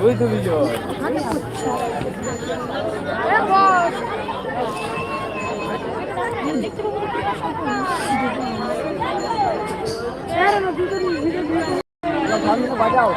ওই তো বিজয় বাজাও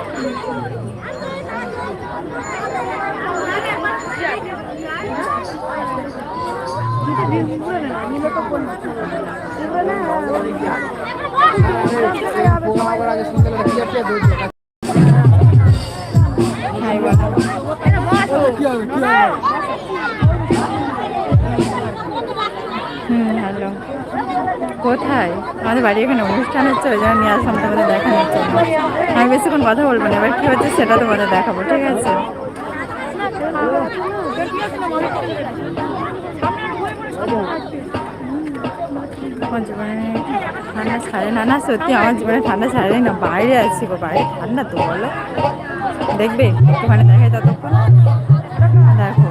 হুম হ্যালো কোথায়? আমাদের বাড়ি এখানে অনুষ্ঠান হচ্ছে, ওই জন্য নিয়ে আসলাম, তোমাদের দেখানোর জন্য। আমি বেশিক্ষণ কথা বলব না, এবার কী হচ্ছে সেটা তোমাদের দেখাবো, ঠিক আছে? ঠান্ডা ছাড়ে না না, সত্যি আমার জীবনে ঠান্ডা ছাড়ে না, বাইরে আছি গো, বাইরে ঠান্ডা তো বলো। দেখবে, একটুখানি দেখাই ততক্ষণ। দেখো,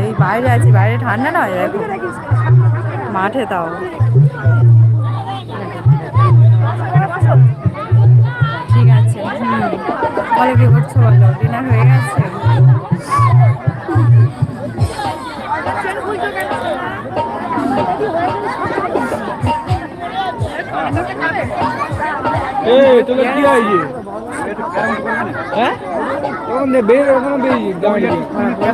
এই বাইরে আছি, বাইরে ঠান্ডা নয়, দেখো। মাঠে তাও। ঠিক আছে বলো কি করছ বলো ডিনার হয়ে গেছে? এই তোকে কি হয়েছে হ্যাঁ ওখানে বের ওখানে বেরিয়ে দাঁড়িয়ে ঠান্ডা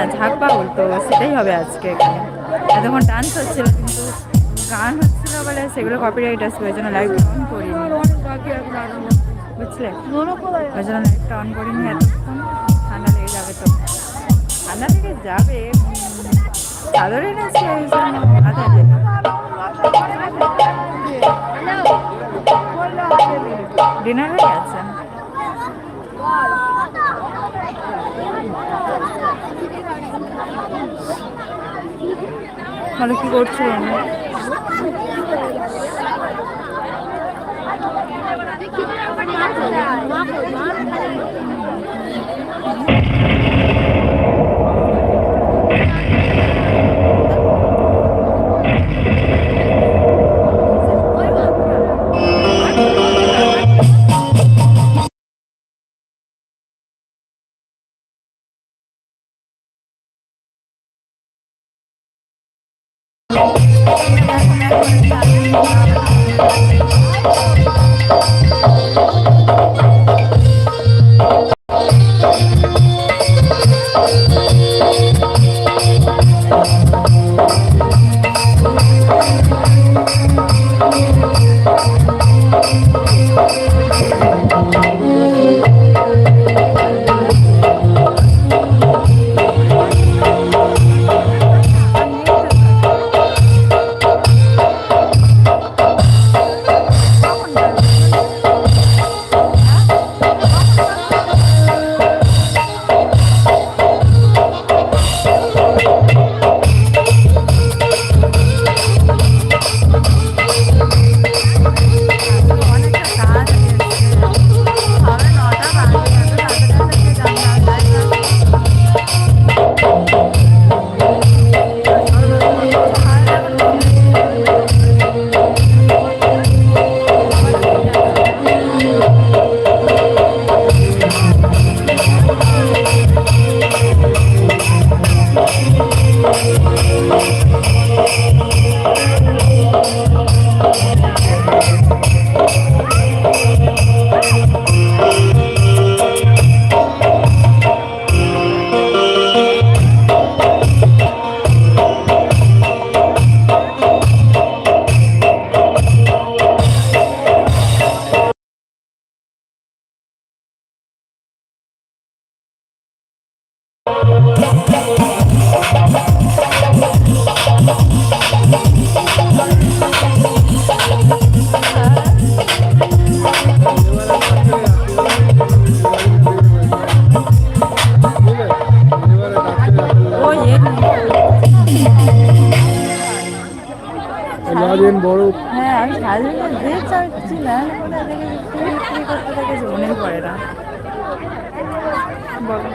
না ঝাঁক বাউল তো, সেটাই হবে আজকে এখানে। এতক্ষণ ডান্স হচ্ছিল, কিন্তু গান হচ্ছিল বলে সেগুলো কপিরাইট আসবে, ওই জন্য লাইভ অন করিনি। বুঝলে? ওই জন্য লাইভটা অন করিনি এতক্ষণ। ঠান্ডা লেগে যাবে তো। ঠান্ডা লেগে যাবে চাদর মাথা ডিনার হয়ে গেছে। বলো কি করছিলেন অনেকটা কাজ আছে হাজবেন্ড যে চাচ্ছি না কোথায় থেকে বিক্রি বিক্রি করতে থেকে মনেই পড়ে না বলো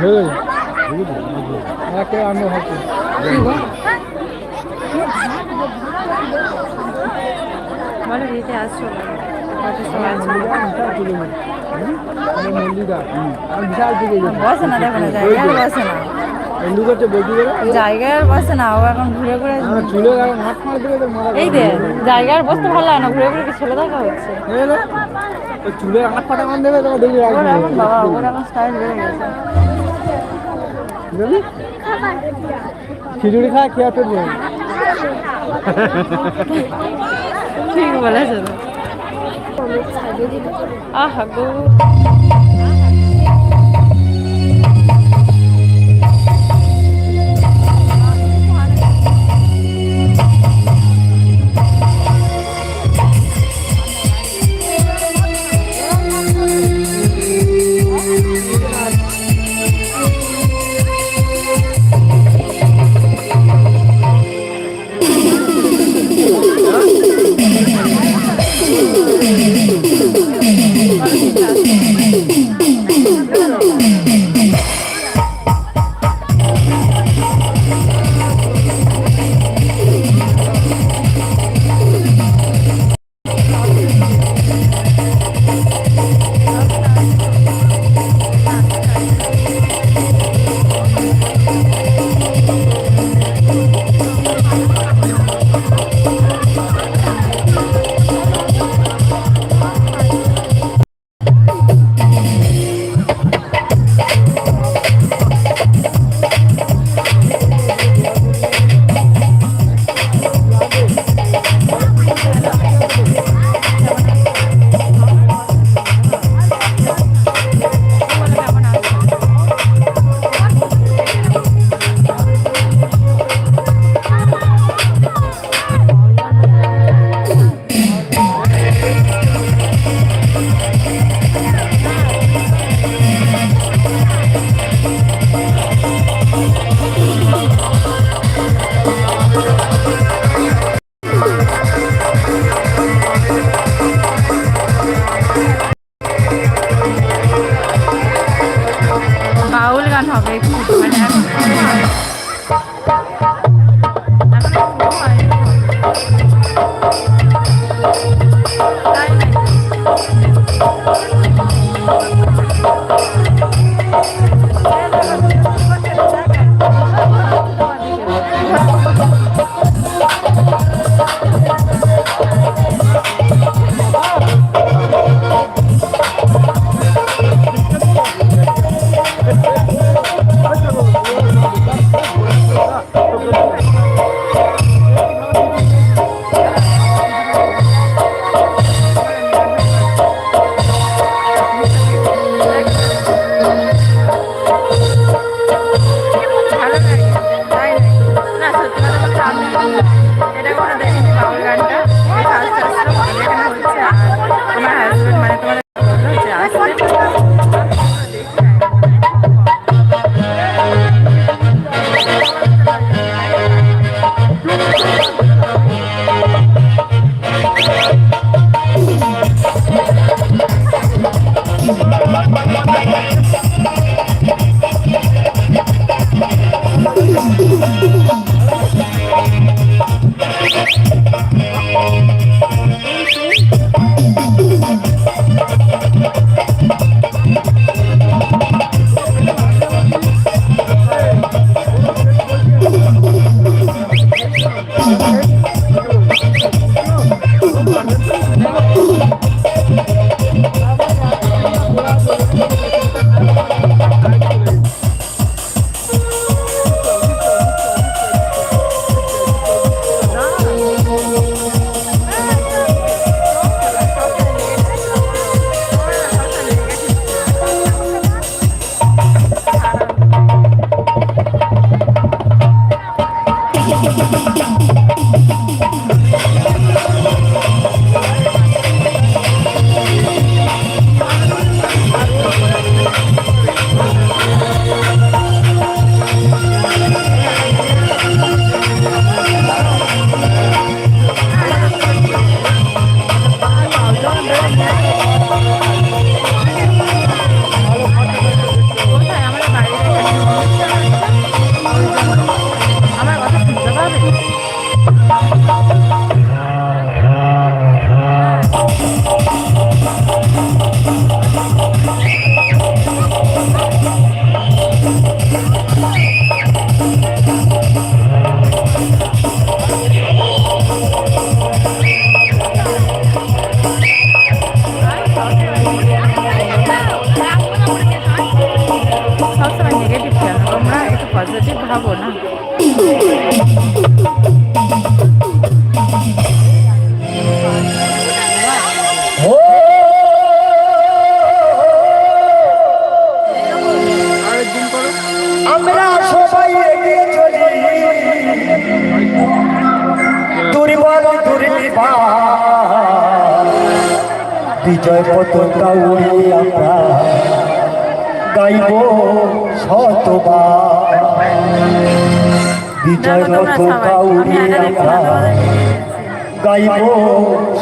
হয়ে একে আমি হচ্ছে বলো বিয়েতে আসছো কত সময় আছে মল্লিকা আমি বিশাল থেকে বসে না দেখো না জায়গায় আর বসে না আর বসে না ও এখন ঘুরে ঘুরে এই দে জায়গায় আর বসতে ভালো লাগে না ঘুরে ঘুরে ছেলে দেখা হচ্ছে? গেল ওই চুলে আট ফাটা মান দেবে তোমার দেখি বাবা ওর এখন স্টাইল বেড়ে গেছে। খিচুড়ি খায় খেয়ে পেট। ঠিক বলেছে। আহা গো। বিজয় পতাকা উড়িয়ে আমরা গাইব শতবার বিজয় দেখো পতাকা সবাই আমি উড়িয়ে আগে দেখছি আমরা গাইব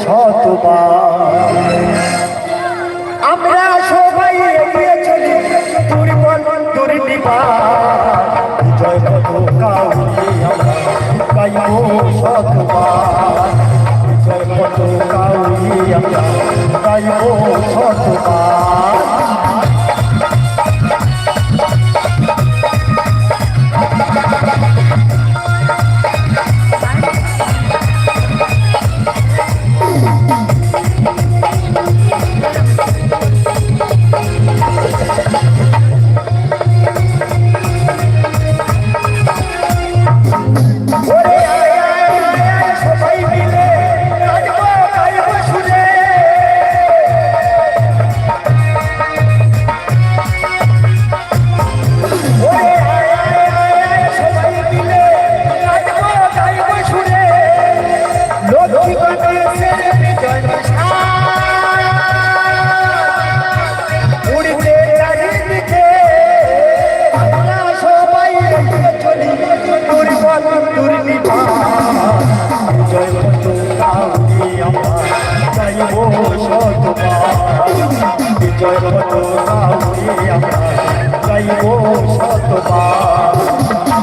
শতবার আমরা সবাই চলি দুর্বল দুর্নিবা বিজয় পতাকা উড়িয়ে আমরা গাইব শতবার পতাকা উড়িয়ে আমরা গাইব শতবার বিজয় পতাকা আমরা গাইব শতবার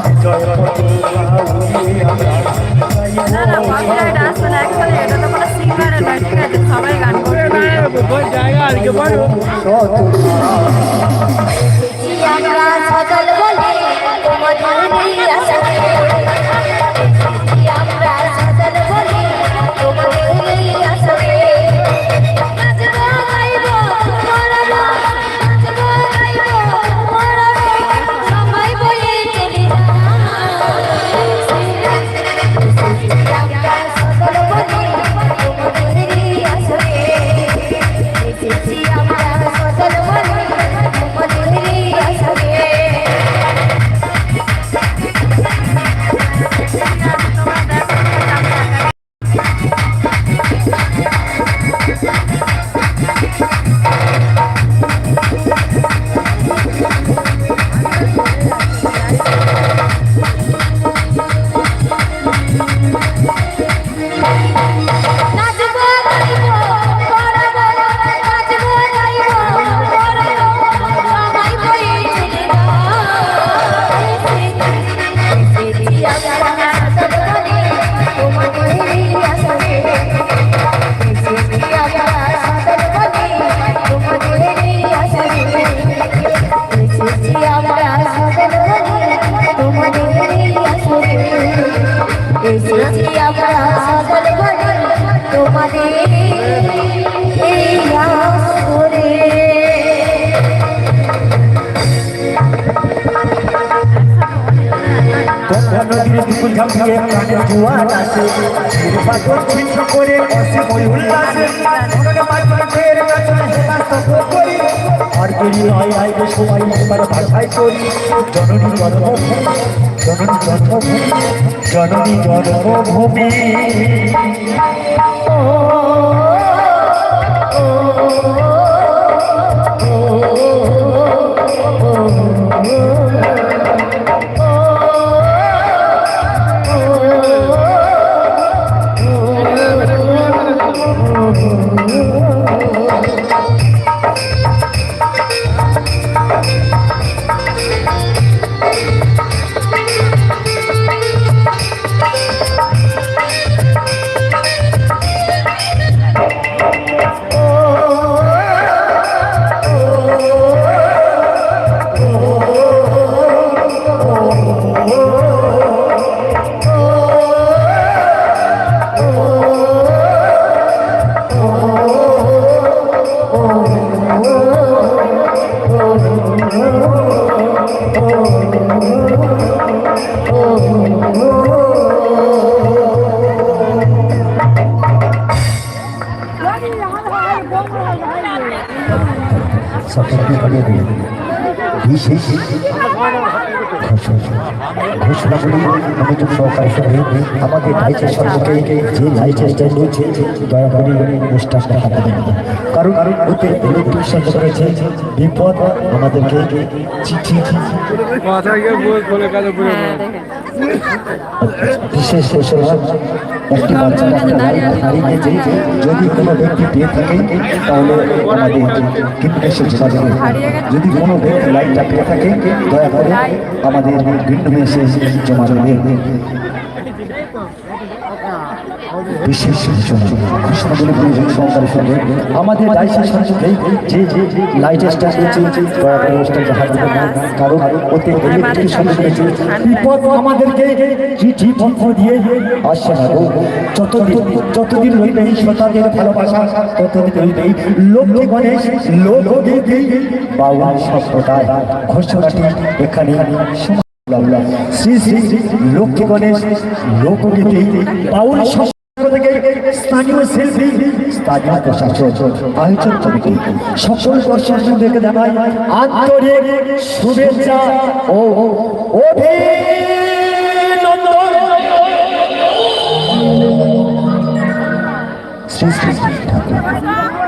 বিজয় পতাকা আমরা গাইব না না কপিরাইট আসবে না একবারে এটা তো কোনো সিঙ্গারের নয় ঠিক আছে সবাই গান করবে জায়গা আর কি বলো শতবার আমরা সকাল বলে তোমাদের এসেছি আমরা সকাল বলে তোমাদের এই আসরে নদীর বিপুল ঝাঁপিয়ে প্রাণে জোয়ার আসে পাথর ছিন্ন করে অসীম ওই উল্লাসে মননে মাঝখানে ফের নাচনে হেলা স্তব্ধ করি দেরি হয় আইবে সবাই একবার ভাষায় করি। জননী জন্মভূমি জননী জন্মভূমি জননী জন্মভূমি সকলকে মনোযোগ সহকারে শুনে আমাদের লাইটের সম্পর্কে যে লাইটের স্ট্যান্ড রয়েছে দয়া করে অনুষ্ঠানটা হাতে দেবেন কারণ কারণ ওতে ইলেকট্রিশিয়ান রয়েছে। বিপদ আমাদেরকে চিঠি হ্যাঁ দেখে বিশেষ ঘোষণা একটি বাচ্চা একটা লাইট হারিয়ে গেছে যদি কোনো ব্যক্তি পেয়ে থাকে তাহলে আমাদের এসে যোগাযোগ করবে। যদি কোনো ব্যক্তি লাইটটা পেয়ে থাকে দয়া করে আমাদের ভিন্ন এসে জমা দেবে। যতদিন রইবে শ্রোতাদের ভালোবাসা ততদিন রইবে লোকগীতি বাউল সম্প্রদায় ঘোষণাটি এখানে। লক্ষ্মী গণেশ লোকগীতি সম্প্রদায় থেকে স্থানীয় স্থানীয় প্রশাসক আয়োজন কমিটি সকল দর্শকদেরকে জানাই আন্তরিক শুভেচ্ছা ও অভিনন্দন। শ্রী শ্রী ঠাকুর।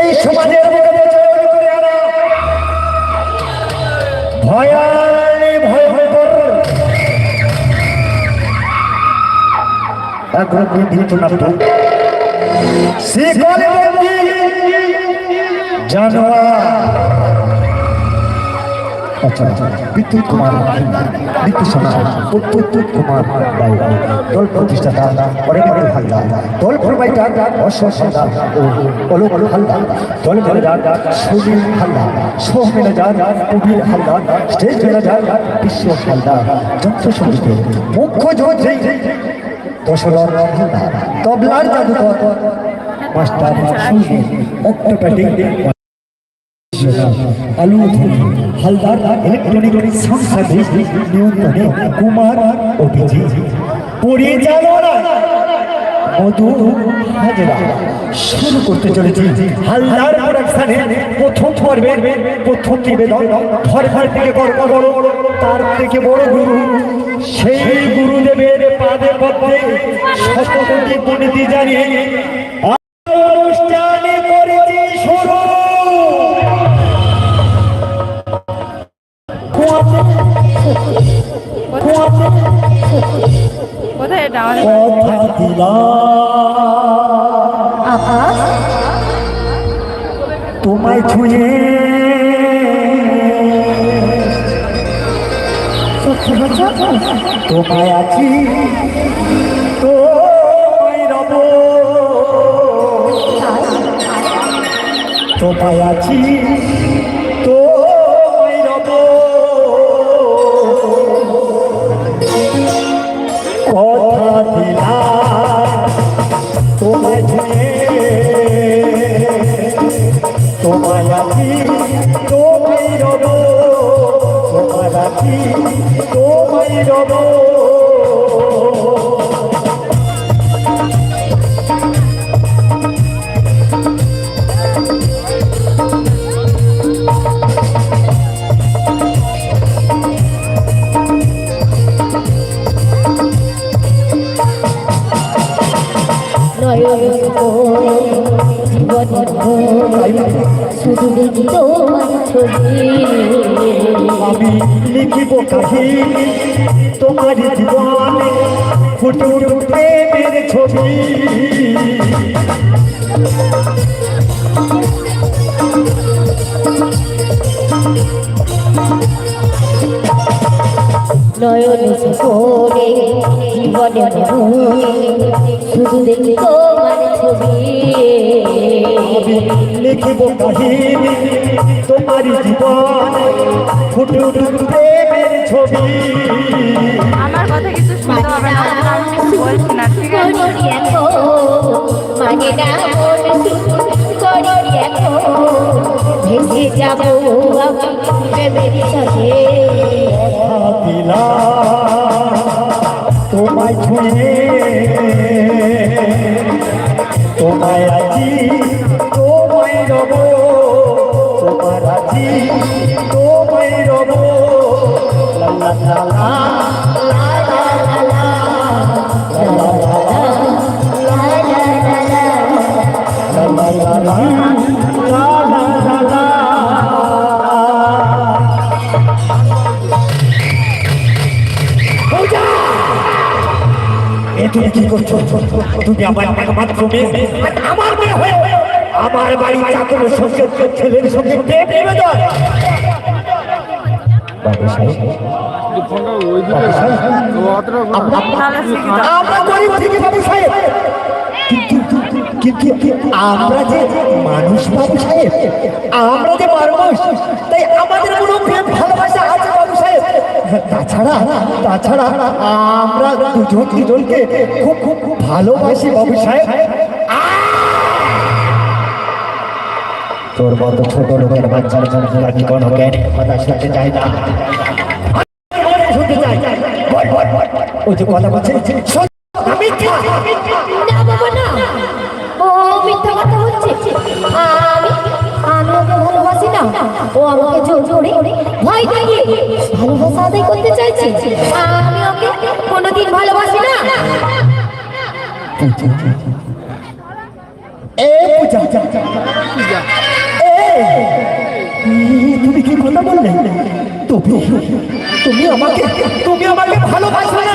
এই সমাজের ভয়ালি ভয়ঙ্কর জানোয়ার। আচ্ছা বিদ্যুৎ কুমার বিদ্যুৎ সোনা প্রত্যুৎ কুমার রায় দল প্রতিষ্ঠাতা অরেন্দ্র হালদার দল প্রোভাইডার অশোক হালদার ও অলোক হালদার দল ম্যানেজার সুনীল হালদার সহ manager Kabir Haldar stage manager Bishwa Haldar যন্ত্র সঙ্গীতে মুখ্য যোদ্ধী দশরথ হালদার তবলার জাদুকর মাস্টার অক্টোপ্যাটিক আলু হালদার ইলেকট্রনিক সাউন্ড সার্ভিস নিয়ন্ত্রণে কুমার ওটিজি পরিচালনা মধু হাজরা। শুরু করতে চলেছি। হালদার প্রোডাকশনে প্রথম পর্বে। প্রথম নিবেদন ঘর থেকে গর্ব বড় তার থেকে বড় গুরু। সেই গুরুদেবের পাদে পদ্মে শতকোটি পণ্ডিতি জানিয়ে কোথায় এটা আকাশ তোমায় ছুঁয়ে তোমায় আছি তোমায় রব। তোমায় আছি তোমায় শুধু দেখি তোমার ছবি আমি লিখিব কাহিনী তোমার জীবন ফুটে উঠে প্রেমের ছবি। নয়নে পড়ে জীবনে মনে শুধু দেখি তোমার ছবি লিখিব কাহিনী তোমার জীবন ফুটে উঠুক প্রেমের ছবি। আমার কথা কিছু শুনতে হবে না আমি বলছি না ঠিক আছে? মানে না করি এখন ভেসে যাব আমি প্রেমের সাথে তোমায় ছুঁয়ে তোমায় আজি তোমায় রব তোমার আজি তোমায় রব লা তুমি কি করছ? তুমি আমার আমার আমার বাড়ি চাকর সঙ্গে ছেলের সঙ্গে আমরা যে মানুষ বাবু সাহেব, আমরা যে মানুষ, তাই আমাদের কোনো প্রেম তাছাড়া তাছাড়া আমরা দুজন দুজনকে খুব খুব খুব ভালোবাসি বাবু তোর মতো ছোট লোকের বাচ্চার জন্য আমি কোনো কথা শুনতে চাই না? শুনতে যে কথা বলছে আমি আমি ভালোবাসি। না। ও আমাকে জোর ভয় দেখিয়ে ভালোবাসা আদায় করতে চাইছে। আমি ওকে কোনোদিন ভালোবাসি না। তুমি কি কথা বললে? তুমি তুমি আমাকে তুমি আমাকে ভালোবাসো না।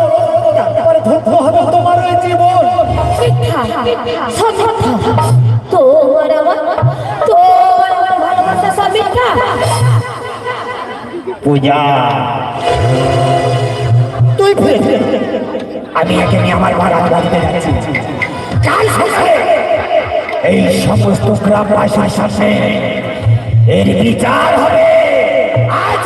একবারে ধন্য হবে তোমার এই পূজা তুই আমি একে আমার বাড়ার বাড়িতে যাচ্ছি। কাল শেষে এই সমস্ত গ্রামবাসীর সাথে এর বিচার হবে। আজ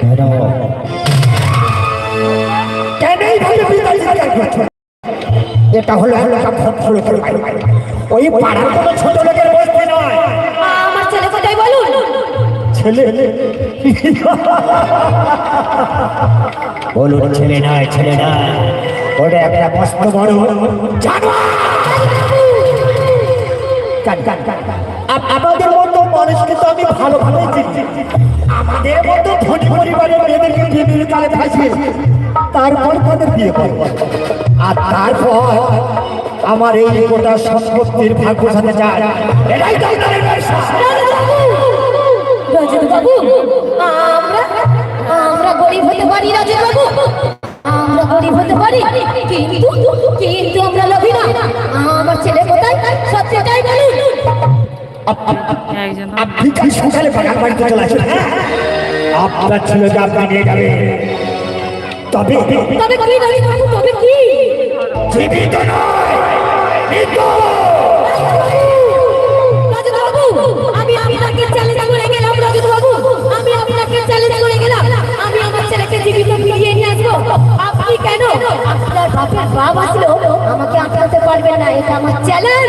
কেন কেন এইভাবে বিদায় করছ? এটা হলো একটা বাড়ি। ওই পাড়ার কোনো ছোট লোকের বসতে নয় আমার ছেলে কোথায় বলুন ছেলে বলুন ছেলে নয় ছেলে নয় ওটা একটা মস্ত বড় জানোয়ার। কান। আমি ভালোভাবে আমাদের মতো ধনী পরিবারের মেয়েদেরকে তারপর তাদের বিয়ে আর তারপর আমার এই গোটা সম্পত্তির ভাগ্য সাথে যায় এটাই তো আপনাদের ব্যবসা। রজত বাবু আমরা গরিব হতে পারি বাবু আমরা গরিব হতে পারি, কিন্তু কিন্তু আমরা লোভী না। আপনি কি সকালে বাগান বাড়িতে চলে আসেন? হ্যাঁ? আপনার ছেলেকে আপনি নিয়ে যাবেন তবে তবে কি রজত বাবু তবে কি? জীবিত নয়। মৃত। আমি আপনাকে চ্যালেঞ্জ করে গেলাম রজত বাবু আমি আপনাকে চ্যালেঞ্জ করে গেলাম। আমি আমার ছেলেকে জীবিত ফিরিয়ে নিয়ে আসব। আপনি কেন? আপনার বাপের বাপ আসলো আমাকে আটকাতে পারবেন না। এটা আমার চ্যালেঞ্জ